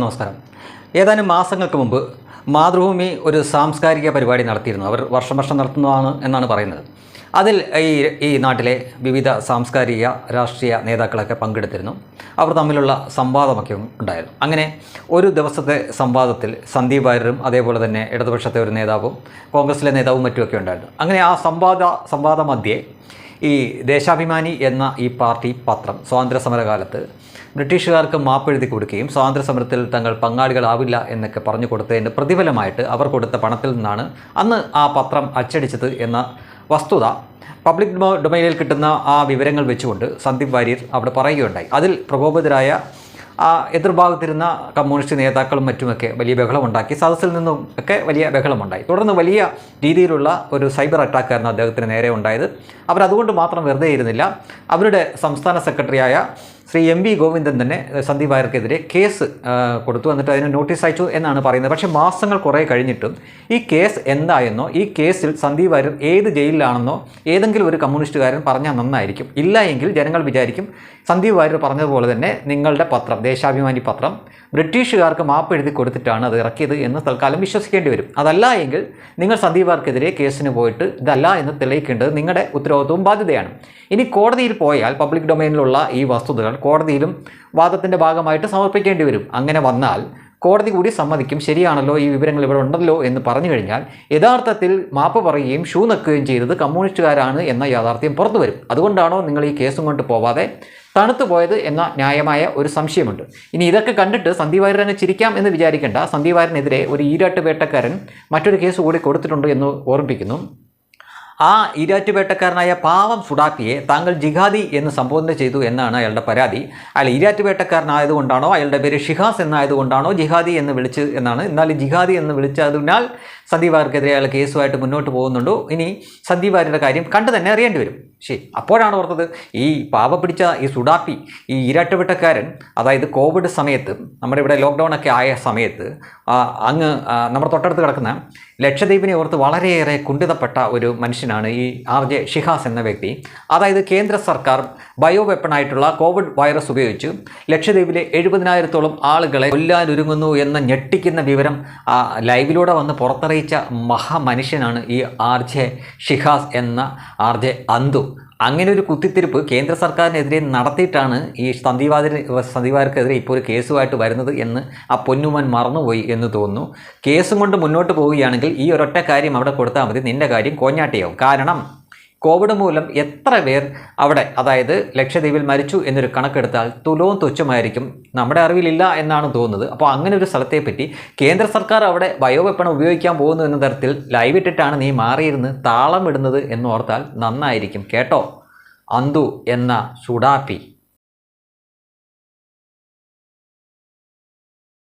നമസ്കാരം. ഏതാനും മാസങ്ങൾക്ക് മുമ്പ് മാതൃഭൂമി ഒരു സാംസ്കാരിക പരിപാടി നടത്തിയിരുന്നു. അവർ വർഷം വർഷം നടത്തുന്നതാണ് എന്നാണ് പറയുന്നത്. അതിൽ ഈ ഈ നാട്ടിലെ വിവിധ സാംസ്കാരിക രാഷ്ട്രീയ നേതാക്കളൊക്കെ പങ്കെടുത്തിരുന്നു. അവർ തമ്മിലുള്ള സംവാദമൊക്കെ ഉണ്ടായിരുന്നു. അങ്ങനെ ഒരു ദിവസത്തെ സംവാദത്തിൽ സന്ദീപ് വാര്യരും അതേപോലെ തന്നെ ഇടതുപക്ഷത്തെ ഒരു നേതാവും കോൺഗ്രസിലെ നേതാവും മറ്റുമൊക്കെ ഉണ്ടായിരുന്നു. അങ്ങനെ ആ സംവാദ സംവാദ മധ്യേ ഈ ദേശാഭിമാനി എന്ന ഈ പാർട്ടി പത്രം സ്വാതന്ത്ര്യ സമരകാലത്ത് ബ്രിട്ടീഷുകാർക്ക് മാപ്പെഴുതി കൊടുക്കുകയും സ്വാതന്ത്ര്യ സമരത്തിൽ തങ്ങൾ പങ്കാളികളാവില്ല എന്നൊക്കെ പറഞ്ഞു കൊടുത്തതിന്റെ പ്രതിഫലമായിട്ട് അവർ കൊടുത്ത പണത്തിൽ നിന്നാണ് അന്ന് ആ പത്രം അച്ചടിച്ചത് എന്ന വസ്തുത പബ്ലിക് ഡൊമ- ഡൊമൈനിൽ കിട്ടുന്ന ആ വിവരങ്ങൾ വെച്ചുകൊണ്ട് സന്ദീപ് വാര്യർ അവിടെ പറയുകയുണ്ടായി. അതിൽ പ്രകോപിതരായ എതിർഭാഗത്തിരുന്ന കമ്മ്യൂണിസ്റ്റ് നേതാക്കളും മറ്റുമൊക്കെ വലിയ ബഹളമുണ്ടാക്കി സദസ്സിൽ നിന്നും ഒക്കെ വലിയ ബഹളമുണ്ടായി. തുടർന്ന് വലിയ രീതിയിലുള്ള ഒരു സൈബർ അറ്റാക്കായിരുന്നു അദ്ദേഹത്തിന് നേരെ ഉണ്ടായത്. അവരതുകൊണ്ട് മാത്രം വെറുതെ ഇരുന്നില്ല. അവരുടെ സംസ്ഥാന സെക്രട്ടറിയായ ശ്രീ എം വി ഗോവിന്ദൻ തന്നെ സന്ദീപ് വാര്യർക്കെതിരെ കേസ് ആ, കൊടുത്തു. എന്നിട്ട് അതിന് നോട്ടീസ് അയച്ചു എന്നാണ് പറയുന്നത്. പക്ഷേ മാസങ്ങൾ കുറേ കഴിഞ്ഞിട്ടും ഈ കേസ് എന്തായെന്നോ ഈ കേസിൽ സന്ദീപ് വാര്യർ ഏത് ജയിലിലാണെന്നോ ഏതെങ്കിലും ഒരു കമ്മ്യൂണിസ്റ്റുകാരൻ പറഞ്ഞാൽ നന്നായിരിക്കും. ഇല്ല എങ്കിൽ ജനങ്ങൾ വിചാരിക്കും സന്ദീപ് വാര്യർ പറഞ്ഞതുപോലെ തന്നെ നിങ്ങളുടെ പത്രം ദേശാഭിമാനി പത്രം ബ്രിട്ടീഷുകാർക്ക് മാപ്പ് എഴുതി കൊടുത്തിട്ടാണ് അത് ഇറക്കിയത് എന്ന് തൽക്കാലം വിശ്വസിക്കേണ്ടി വരും. അതല്ല എങ്കിൽ നിങ്ങൾ സന്ദീപ് വാർക്കെതിരെ കേസിന് പോയിട്ട് ഇതല്ല എന്ന് തെളിയിക്കേണ്ടത് നിങ്ങളുടെ ഉത്തരവാദിത്വവും ബാധ്യതയാണ്. ഇനി കോടതിയിൽ പോയാൽ പബ്ലിക് ഡൊമൈനിലുള്ള ഈ വസ്തുതകൾ കോടതിയിലും വാദത്തിന്റെ ഭാഗമായിട്ട് സമർപ്പിക്കേണ്ടി വരും. അങ്ങനെ വന്നാൽ കോടതി കൂടി സമ്മതിക്കും. ശരിയാണല്ലോ? ഈ വിവരങ്ങൾ ഇവിടെ ഉണ്ടല്ലോ എന്ന് പറഞ്ഞു കഴിഞ്ഞാൽ യഥാർത്ഥത്തിൽ മാപ്പ് പറയുകയും ഷൂ നക്കുകയും ചെയ്തത് കമ്മ്യൂണിസ്റ്റുകാരാണ് എന്ന യാഥാർത്ഥ്യം പുറത്തു വരും. അതുകൊണ്ടാണോ നിങ്ങൾ ഈ കേസും കൊണ്ട് പോവാതെ തണുത്തു പോയത് എന്ന ന്യായമായ ഒരു സംശയമുണ്ട്. ഇനി ഇതൊക്കെ കണ്ടിട്ട് സന്ദീപ് വാര്യരനെ ചിരിക്കാം എന്ന് വിചാരിക്കേണ്ട. സന്ദീപ് വാര്യനെതിരെ ഒരു ഈരാട്ട് വേട്ടക്കാരൻ മറ്റൊരു കേസ് കൂടി കൊടുത്തിട്ടുണ്ട് എന്ന് ഓർമ്മിപ്പിക്കുന്നു. ആ ഈരാറ്റുപേട്ടക്കാരനായ പാവം സുഡാപ്പിയെ താങ്കൾ ജിഹാദി എന്ന് സംബോധന ചെയ്തു എന്നാണ് അയാളുടെ പരാതി. അയാൾ ഈരാറ്റുപേട്ടക്കാരനായതുകൊണ്ടാണോ അയാളുടെ പേര് ഷിഹാസ് എന്നായതുകൊണ്ടാണോ ജിഹാദി എന്ന് വിളിച്ച് എന്നാണ്. എന്നാൽ ജിഹാദി എന്ന് വിളിച്ചതിനാൽ സന്ദീപ് വാര്യർക്കെതിരെ അയാൾ കേസുമായിട്ട് മുന്നോട്ട് പോകുന്നുണ്ടോ. ഇനി സന്ദീപ് വാര്യരുടെ കാര്യം കണ്ടു തന്നെ അറിയേണ്ടി വരും. ശരി അപ്പോഴാണ് ഓർത്തത് ഈ പാവ പിടിച്ച ഈ സുഡാപ്പി ഈ ഇരട്ടവിട്ടക്കാരൻ അതായത് കോവിഡ് സമയത്ത് നമ്മുടെ ഇവിടെ ലോക്ക്ഡൗൺ ഒക്കെ ആയ സമയത്ത് അങ്ങ് നമ്മുടെ തൊട്ടടുത്ത് കിടക്കുന്ന ലക്ഷദ്വീപിനെ ഓർത്ത് വളരെയേറെ കുണ്ഠിതപ്പെട്ട ഒരു മനുഷ്യനാണ് ഈ ആർ ജെ ഷിഹാസ് എന്ന വ്യക്തി. അതായത് കേന്ദ്ര സർക്കാർ ബയോ വെപ്പണായിട്ടുള്ള കോവിഡ് വൈറസ് ഉപയോഗിച്ച് ലക്ഷദ്വീപിലെ എഴുപതിനായിരത്തോളം ആളുകളെ കൊല്ലാനൊരുങ്ങുന്നു എന്ന ഞെട്ടിക്കുന്ന വിവരം ലൈവിലൂടെ വന്ന് പുറത്തറിയിച്ച മഹാമനുഷ്യനാണ് ഈ ആർ ജെ ഷിഹാസ് എന്ന ആർ ജെ അന്തു. അങ്ങനെ ഒരു കുത്തിത്തിരിപ്പ് കേന്ദ്ര സർക്കാരിനെതിരെ നടത്തിയിട്ടാണ് ഈ സന്ദീപാതിന് സന്ധിവാർക്കെതിരെ ഇപ്പോൾ ഒരു കേസുമായിട്ട് വരുന്നത് എന്ന് ആ പൊന്നുമൻ മറന്നുപോയി എന്ന് തോന്നുന്നു. കേസും കൊണ്ട് മുന്നോട്ട് പോവുകയാണെങ്കിൽ ഈ ഒരൊറ്റ കാര്യം അവിടെ കൊടുത്താൽ മതി. നിന്റെ കാര്യം കോഞ്ഞാട്ടിയാവും. കാരണം കോവിഡ് മൂലം എത്ര പേർ അവിടെ അതായത് ലക്ഷദ്വീപിൽ മരിച്ചു എന്നൊരു കണക്കെടുത്താൽ തുലവും തുച്ഛമായിരിക്കും. നമ്മുടെ അറിവിലില്ല എന്നാണ് തോന്നുന്നത്. അപ്പോൾ അങ്ങനെ ഒരു സ്ഥലത്തെപ്പറ്റി കേന്ദ്ര സർക്കാർ അവിടെ ബയോവെപ്പണം ഉപയോഗിക്കാൻ പോകുന്നു എന്ന തരത്തിൽ ലൈവ് ഇട്ടിട്ടാണ് നീ മാറിയിരുന്ന് താളം ഇടുന്നത് എന്നോർത്താൽ നന്നായിരിക്കും. കേട്ടോ? അന്തു എന്ന സുഡാപ്പി.